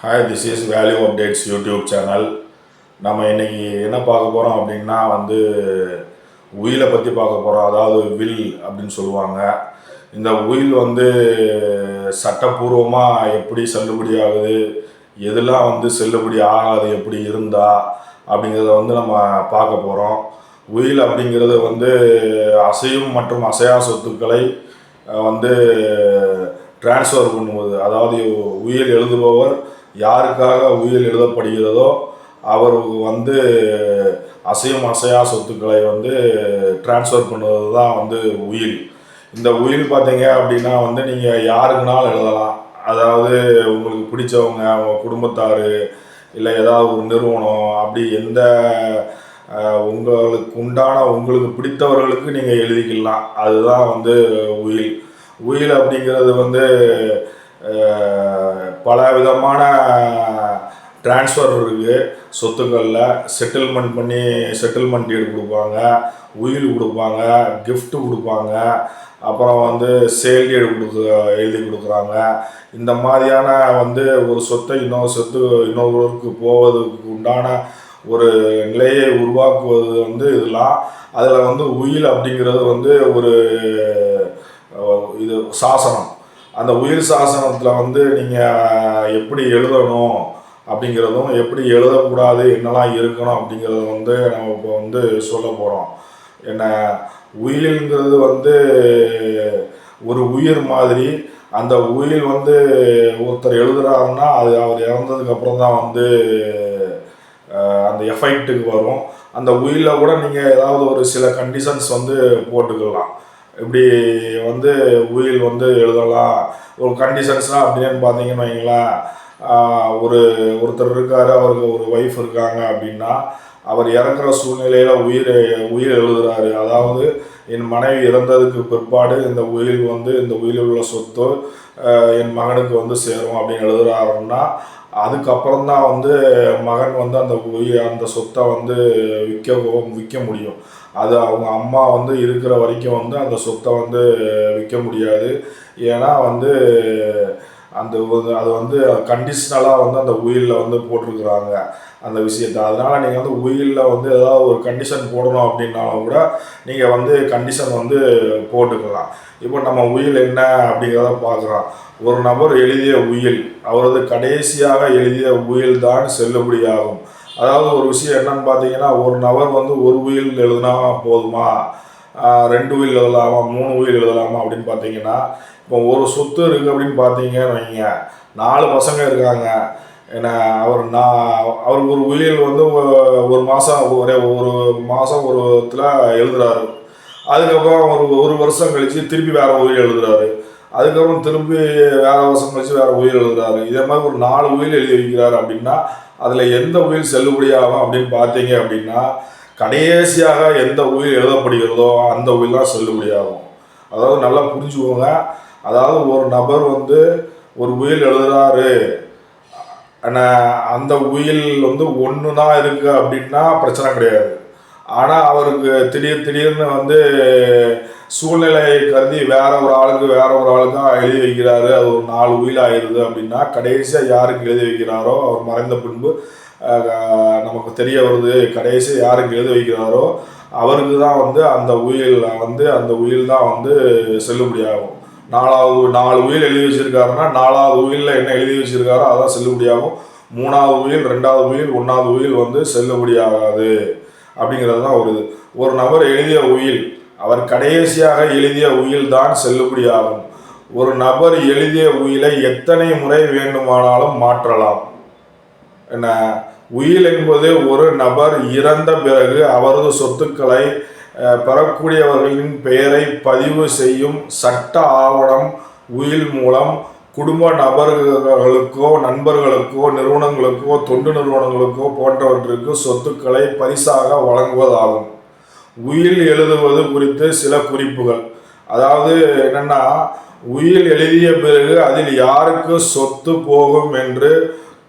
Hi this is value updates YouTube channel நம்ம இன்னைக்கு என்ன பார்க்க போகிறோம் அப்படின்னா வந்து உயிலை பற்றி பார்க்க போகிறோம் அதாவது வில் அப்படின்னு சொல்லுவாங்க. இந்த உயில் வந்து சட்டப்பூர்வமாக எப்படி செல்லுபடி ஆகுது எதெல்லாம் வந்து செல்லுபடி ஆகாது எப்படி இருந்தா அப்படிங்கிறத வந்து நம்ம பார்க்க போகிறோம் உயில் அப்படிங்கிறது வந்து அசையும் மற்றும் அசையா சொத்துக்களை வந்து டிரான்ஸ்ஃபர் பண்ணுவது. அதாவது உயில் எழுதுபவர் யாருக்காக உயில் எழுதப்படுகிறதோ அவர் வந்து அசையும் அசையா சொத்துக்களை வந்து டிரான்ஸ்ஃபர் பண்ணுறது தான் வந்து உயில். இந்த உயில் பார்த்தீங்க அப்படின்னா வந்து நீங்கள் யாருக்குனாலும் எழுதலாம். அதாவது உங்களுக்கு பிடிச்சவங்க அவங்க குடும்பத்தார் இல்லை ஏதாவது ஒரு நிறுவனம் அப்படி எந்த உங்களுக்கு உண்டான உங்களுக்கு பிடித்தவர்களுக்கு நீங்கள் எழுதிக்கலாம். அதுதான் வந்து உயில். உயில் அப்படிங்கிறது வந்து பல விதமான டிரான்ஸ்ஃபர் இருக்குது சொத்துக்களில் செட்டில்மெண்ட் பண்ணி செட்டில்மெண்ட் டீடு கொடுப்பாங்க. உயில் கொடுப்பாங்க. கிஃப்ட்டு கொடுப்பாங்க. அப்புறம் வந்து சேல் டீடு கொடுத்து எழுதி கொடுக்குறாங்க. இந்த மாதிரியான வந்து ஒரு சொத்தை இன்னொரு சொத்து இன்னொருவருக்கு போவதற்கு உண்டான ஒரு நிலையை உருவாக்குவது வந்து இதெல்லாம். அதில் வந்து உயில் அப்படிங்கிறது வந்து ஒரு இது சாசனம். அந்த உயிர் சாசனத்தில் வந்து நீங்கள் எப்படி எழுதணும் அப்படிங்கிறதும் எப்படி எழுதக்கூடாது என்னெல்லாம் இருக்கணும் அப்படிங்கிறத வந்து நம்ம இப்போ வந்து சொல்ல போகிறோம் என்ன உயிலுங்கிறது வந்து ஒரு உயிர் மாதிரி அந்த உயில் வந்து ஒருத்தர் எழுதுறாருன்னா அது அவர் இறந்ததுக்கப்புறம் தான் வந்து அந்த எஃபெக்ட்டுக்கு வரும். அந்த உயிரில் கூட நீங்கள் ஏதாவது ஒரு சில கண்டிஷன்ஸ் வந்து போட்டுக்கலாம். இப்படி வந்து உயில் வந்து எழுதலாம். ஒரு கண்டிஷன்ஸ்லாம் அப்படின்னு பார்த்தீங்கன்னு வைங்களேன். ஒரு ஒருத்தர் இருக்கார் அவருக்கு ஒரு ஒய்ஃப் இருக்காங்க அப்படின்னா அவர் இறக்குற சூழ்நிலையில் உயிர் உயிர் எழுதுறாரு. அதாவது என் மனைவி இறந்ததுக்கு பிற்பாடு இந்த உயிர் வந்து இந்த உயிரில் உள்ள சொத்து என் மகனுக்கு வந்து சேரும் அப்படின்னு எழுதுறாருன்னா அதுக்கப்புறம் தான் வந்து மகன் வந்து அந்த உயிர் அந்த சொத்தை வந்து விற்க விற்க முடியும். அது அவங்க அம்மா வந்து இருக்கிற வரைக்கும் வந்து அந்த சொத்தை வந்து விற்க முடியாது. ஏன்னா வந்து அந்த அது வந்து கண்டிஷ்னலாக வந்து அந்த உயிலில் வந்து போட்டிருக்கிறாங்க அந்த விஷயத்த. அதனால் நீங்கள் வந்து உயிலில் வந்து ஏதாவது ஒரு கண்டிஷன் போடணும் அப்படின்னாலும் கூட நீங்கள் வந்து கண்டிஷன் வந்து போட்டுக்கலாம். இப்போ நம்ம உயில் என்ன அப்படிங்கிறத பார்க்குறோம். ஒரு நபர் எழுதிய உயில் அவரது கடைசியாக எழுதிய உயில் தான் செல்லுபடியாகும். அதாவது ஒரு விஷயம் என்னன்னு பார்த்தீங்கன்னா ஒரு நபர் வந்து ஒரு உயில் எழுதுனா போதுமா? ரெண்டு உயில் எழுதலாமா மூணு உயில் எழுதலாமா அப்படின்னு பார்த்தீங்கன்னா இப்போ ஒரு சொத்து இருக்குது அப்படின்னு பார்த்தீங்கன்னு வைங்க. நாலு பசங்க இருக்காங்க. ஏன்னா அவர் நான் அவர் ஒரு உயிரில் வந்து ஒரு மாதம் ஒரே ஒரு மாதம் ஒரு இதில் எழுதுறாரு. அதுக்கப்புறம் ஒரு ஒரு வருஷம் கழித்து திருப்பி வேறு உயிர் எழுதுறாரு. அதுக்கப்புறம் திருப்பி வேறு வருஷம் கழித்து வேறு உயிர் எழுதுறாரு. இதே மாதிரி ஒரு நாலு உயிர் எழுதி வைக்கிறாரு அப்படின்னா அதில் எந்த உயிர் செல்லுபடியாகும் அப்படின்னு பார்த்தீங்க அப்படின்னா கடைசியாக எந்த உயிர் எழுதப்படுகிறதோ அந்த உயிர் தான் செல்லுபடியாகும் அதாவது நல்லா புரிஞ்சுக்கோங்க. அதாவது ஒரு நபர் வந்து ஒரு உயிர் எழுதுறாரு. ஆனால் அந்த உயில் வந்து ஒன்று தான் இருக்குது அப்படின்னா பிரச்சனை கிடையாது. ஆனால் அவருக்கு திடீர் திடீர்னு வந்து சூழ்நிலையை கருதி வேற ஒரு ஆளுக்கு வேற ஒரு ஆளுக்கு எழுதி வைக்கிறாரு. அது ஒரு நாலு உயில் ஆயிடுது அப்படின்னா கடைசியாக யாருக்கு எழுதி வைக்கிறாரோ அவர் மறைந்த பின்பு நமக்கு தெரிய வருது கடைசி யாருக்கு எழுதி வைக்கிறாரோ அவருக்கு தான் வந்து அந்த உயில் வந்து அந்த உயில் தான் வந்து செல்லுபடியாகும். நாலாவது நாலு உயில் எழுதி வச்சிருக்காருன்னா நாலாவது உயிலில் என்ன எழுதி வச்சிருக்காரோ அதான் செல்லுபடியாகும். மூணாவது உயில் ரெண்டாவது உயில் ஒன்றாவது உயில் வந்து செல்லுபடியாகாது. அப்படிங்கிறது தான் ஒரு இது. ஒரு நபர் எழுதிய உயில் அவர் கடைசியாக எழுதிய உயில் தான் செல்லுபடியாகும். ஒரு நபர் எழுதிய உயிலை எத்தனை முறை வேண்டுமானாலும் மாற்றலாம். உயில் என்பது ஒரு நபர் இறந்த பிறகு அவரது சொத்துக்களை பெறக்கூடியவர்களின் பெயரை பதிவு செய்யும் சட்ட ஆவணம் உயில் மூலம் குடும்ப நபர்களுக்கோ நண்பர்களுக்கோ நிறுவனங்களுக்கோ தொண்டு நிறுவனங்களுக்கோ போன்றவற்றிற்கு சொத்துக்களை பரிசாக வழங்குவதாகும். உயில் எழுதுவது குறித்து சில குறிப்புகள். அதாவது என்னென்னா உயில் எழுதிய பிறகு அதில் யாருக்கு சொத்து போகும் என்று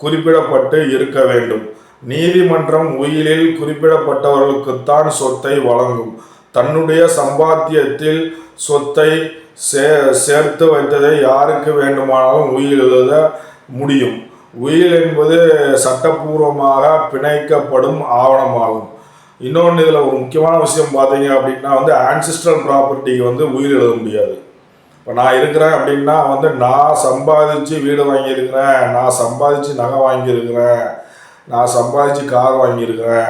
குறிப்பிடப்பட்டு இருக்க வேண்டும். நீதிமன்றம் உயிலில் குறிப்பிடப்பட்டவர்களுக்குத்தான் சொத்தை வழங்கும். தன்னுடைய சம்பாத்தியத்தில் சொத்தை சே சேர்த்து வைத்ததை யாருக்கு வேண்டுமானாலும் உயிர் எழுத முடியும். உயில் என்பது சட்டப்பூர்வமாக பிணைக்கப்படும் ஆவணமாகும். இன்னொன்று இதில் ஒரு முக்கியமான விஷயம் பார்த்தீங்க அப்படின்னா வந்து ஆன்சிஸ்ட்ரல் ப்ராப்பர்ட்டிக்கு வந்து உயிர் எழுத முடியாது. இப்போ நான் இருக்கிறேன் அப்படின்னா வந்து நான் சம்பாதிச்சு வீடு வாங்கியிருக்கிறேன் நான் சம்பாதிச்சு நகை வாங்கியிருக்கிறேன் நான் சம்பாதிச்சு கார் வாங்கியிருக்கிறேன்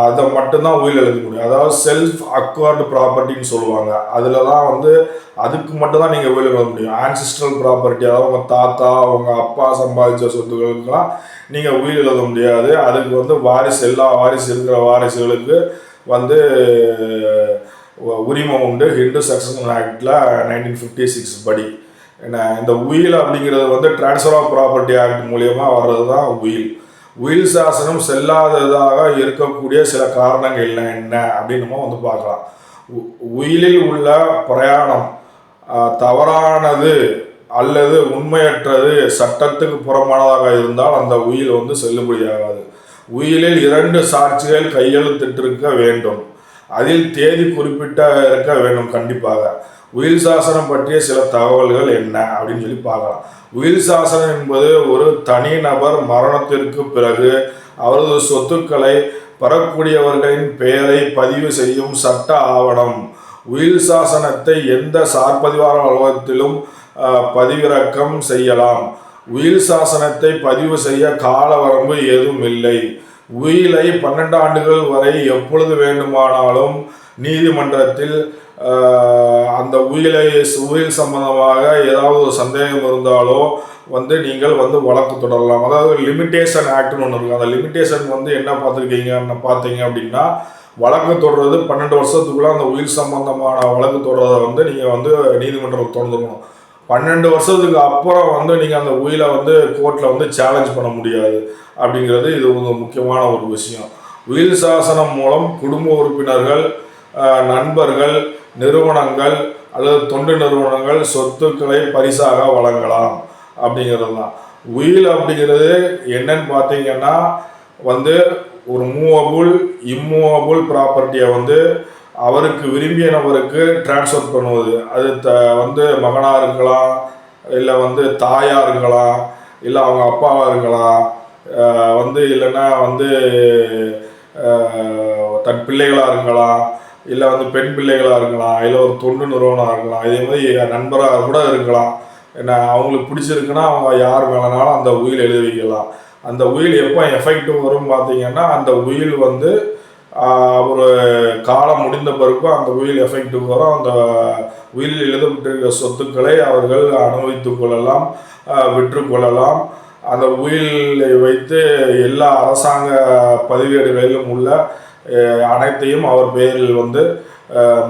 அதை மட்டும்தான் உயிர் எழுத முடியும். அதாவது செல்ஃப் அக்வர்டு ப்ராப்பர்ட்டின்னு சொல்லுவாங்க. அதில் தான் வந்து அதுக்கு மட்டும்தான் நீங்கள் உயிர் எழுத முடியும். ஆன்சிஸ்ட்ரல் ப்ராப்பர்ட்டி அதாவது உங்கள் தாத்தா உங்கள் அப்பா சம்பாதிச்ச சொத்துக்களுக்கெல்லாம் நீங்கள் உயிர் எழுத முடியாது. அதுக்கு வந்து வாரிசு எல்லா வாரிசு இருக்கிற வாரிசுகளுக்கு வந்து உரிமம் உண்டு. ஹிந்து சக்சஷன் ஆக்டில் நைன்டீன் ஃபிஃப்டி சிக்ஸ் படி. என்ன இந்த உயில் அப்படிங்கிறது வந்து ட்ரான்ஸ்ஃபர் ஆஃப் ப்ராப்பர்ட்டி ஆக்ட் மூலியமாக வர்றது தான் உயில். உயில் சாசனம் செல்லாததாக இருக்கக்கூடிய சில காரணங்கள் என்ன என்ன அப்படின்னு நம்ம வந்து பார்க்கலாம். உ- உயிலில் உள்ள பிரயாணம் தவறானது அல்லது உண்மையற்றது சட்டத்துக்கு புறமானதாக இருந்தால் அந்த உயில் வந்து செல்லுபடியாகாது. உயிலில் இரண்டு சாட்சிகள் கையெழுத்திட்டிருக்க வேண்டும். அதில் தேதி குறிப்பிட்ட இருக்க வேண்டும் கண்டிப்பாக. உயில் சாசனம் பற்றிய சில தகவல்கள் என்ன அப்படின்னு சொல்லி பார்க்கலாம். உயில் சாசனம் என்பது ஒரு தனிநபர் மரணத்திற்கு பிறகு அவரது சொத்துக்களை பெறக்கூடியவர்களின் பெயரை பதிவு செய்யும் சட்ட ஆவணம். உயில் சாசனத்தை எந்த சார்பதிவார அலுவலகத்திலும் பதிவிறக்கம் செய்யலாம். உயில் சாசனத்தை பதிவு செய்ய கால வரம்பு ஏதும் இல்லை. உயிலை பன்னெண்டு ஆண்டுகள் வரை எப்பொழுது வேண்டுமானாலும் நீதிமன்றத்தில் அந்த உயிலை உயில் சம்பந்தமாக ஏதாவது ஒரு சந்தேகம் இருந்தாலோ வந்து நீங்கள் வந்து வழக்கு தொடரலாம். அதாவது லிமிட்டேஷன் ஆக்ட்னு ஒன்று இருக்குது அந்த லிமிட்டேஷன் வந்து என்ன பார்த்துருக்கீங்கன்னு பார்த்தீங்க அப்படின்னா வழக்கு தொடர்றது பன்னெண்டு வருஷத்துக்குள்ளே அந்த உயிர் சம்பந்தமான வழக்கு தொடர்றதை வந்து நீங்கள் வந்து நீதிமன்றத்தில் தொடர்ந்துக்கணும். பன்னெண்டு வருஷத்துக்கு அப்புறம் வந்து நீங்கள் அந்த உயிலை வந்து கோர்ட்டில் வந்து சேலஞ்ச் பண்ண முடியாது அப்படிங்கிறது இது ஒரு முக்கியமான ஒரு விஷயம். உயில் சாசனம் மூலம் குடும்ப உறுப்பினர்கள் நண்பர்கள் நிறுவனங்கள் அல்லது தொண்டு நிறுவனங்கள் சொத்துக்களை பரிசாக வழங்கலாம் அப்படிங்கிறது தான். உயில் அப்படிங்கிறது என்னன்னு பார்த்தீங்கன்னா வந்து ஒரு மூவபுள் இம்மூவபுள் ப்ராப்பர்ட்டியை வந்து அவருக்கு விரும்பிய நபருக்கு டிரான்ஸ்ஃபர் பண்ணுவது. அது த வந்து மகனாக இருக்கலாம் இல்லை வந்து தாயாக இருக்கலாம் இல்லை அவங்க அப்பாவாக இருக்கலாம் வந்து இல்லைன்னா வந்து தன் பிள்ளைகளாக இருக்கலாம் இல்லை வந்து பெண் பிள்ளைகளாக இருக்கலாம் இல்லை ஒரு தொண்டு நிறுவனம் இருக்கலாம் இதே மாதிரி நண்பராக கூட இருக்கலாம். என்ன அவங்களுக்கு பிடிச்சிருக்குன்னா அவங்க யார் மேலனாலும் அந்த உயில் எழுதி வைக்கலாம். அந்த உயில் எப்போ எஃபெக்ட் வரும் பார்த்தீங்கன்னா அந்த உயில் வந்து ஒரு காலம் முடிந்த பிறகு அந்த உயில் எஃபெக்ட்டுக்கு வரும். அந்த உயில் எழுதப்பட்டிருக்கிற சொத்துக்களை அவர்கள் அனுபவித்துக் கொள்ளலாம் விற்றுக்கொள்ளலாம் அந்த உயிலை வைத்து எல்லா அரசாங்க பதிவேடுகளிலும் உள்ள அனைத்தையும் அவர் பெயரில் வந்து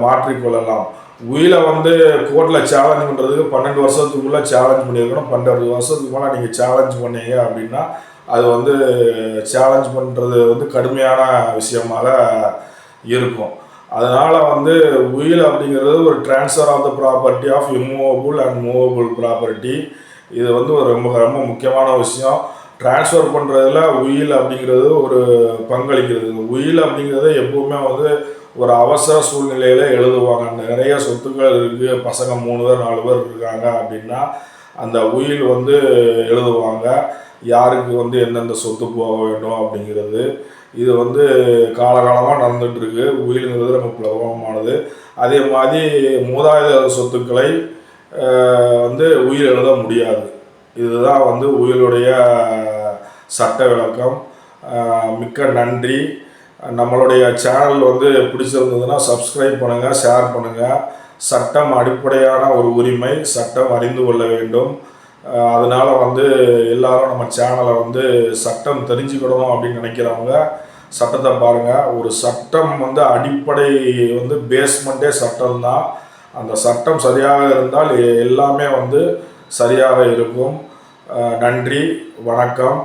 மாற்றிக்கொள்ளலாம் உயிலை வந்து கோர்ட்டில் சேலஞ்ச் பண்ணுறதுக்கு பன்னெண்டு வருஷத்துக்குள்ளே சேலஞ்ச் பண்ணியிருக்கணும். பன்னெண்டு வருஷத்துக்கு மேலே நீங்கள் சேலஞ்ச் பண்ணீங்க அப்படின்னா அது வந்து சேலஞ்ச் பண்ணுறது வந்து கடுமையான விஷயமாக இருக்கும். அதனால் வந்து உயில் அப்படிங்கிறது ஒரு transfer of the property of immovable and movable property இது வந்து ஒரு ரொம்ப ரொம்ப முக்கியமான விஷயம். ட்ரான்ஸ்ஃபர் பண்ணுறதுல உயில் அப்படிங்கிறது ஒரு பங்களிக்கிறது. உயில் அப்படிங்கிறது எப்பவுமே வந்து ஒரு அவசர சூழ்நிலையில் எழுதுவாங்க. நிறைய சொத்துக்கள் இருக்குது பசங்க மூணு பேர் நாலு பேர் இருக்காங்க அப்படின்னா அந்த உயில் வந்து எழுதுவாங்க. யாருக்கு வந்து எந்தெந்த சொத்து போக வேண்டும் அப்படிங்கிறது. இது வந்து காலகாலமாக நடந்துட்டு உயிலுங்கிறது ரொம்ப பிரபலமானது. அதே மாதிரி மூதாதையர் சொத்துக்களை வந்து உயிர் எழுத முடியாது. இதுதான் வந்து உயிருடைய சட்ட விளக்கம். மிக்க நன்றி. நம்மளுடைய சேனல் வந்து பிடிச்சிருந்ததுன்னா சப்ஸ்கிரைப் பண்ணுங்கள் ஷேர் பண்ணுங்கள் சட்டம் அடிப்படையான ஒரு உரிமை சட்டம் அறிந்து கொள்ள வேண்டும். அதனால் வந்து எல்லாரும் நம்ம சேனலை வந்து சட்டம் தெரிஞ்சுக்கிடணும் அப்படின்னு நினைக்கிறவங்க சட்டத்தை பாருங்கள் ஒரு சட்டம் வந்து அடிப்படை வந்து பேஸ்மெண்ட்டே சட்டம் தான் அந்த சட்டம் சரியாக இருந்தால் எல்லாமே வந்து சரியாக இருக்கும். நன்றி வணக்கம்.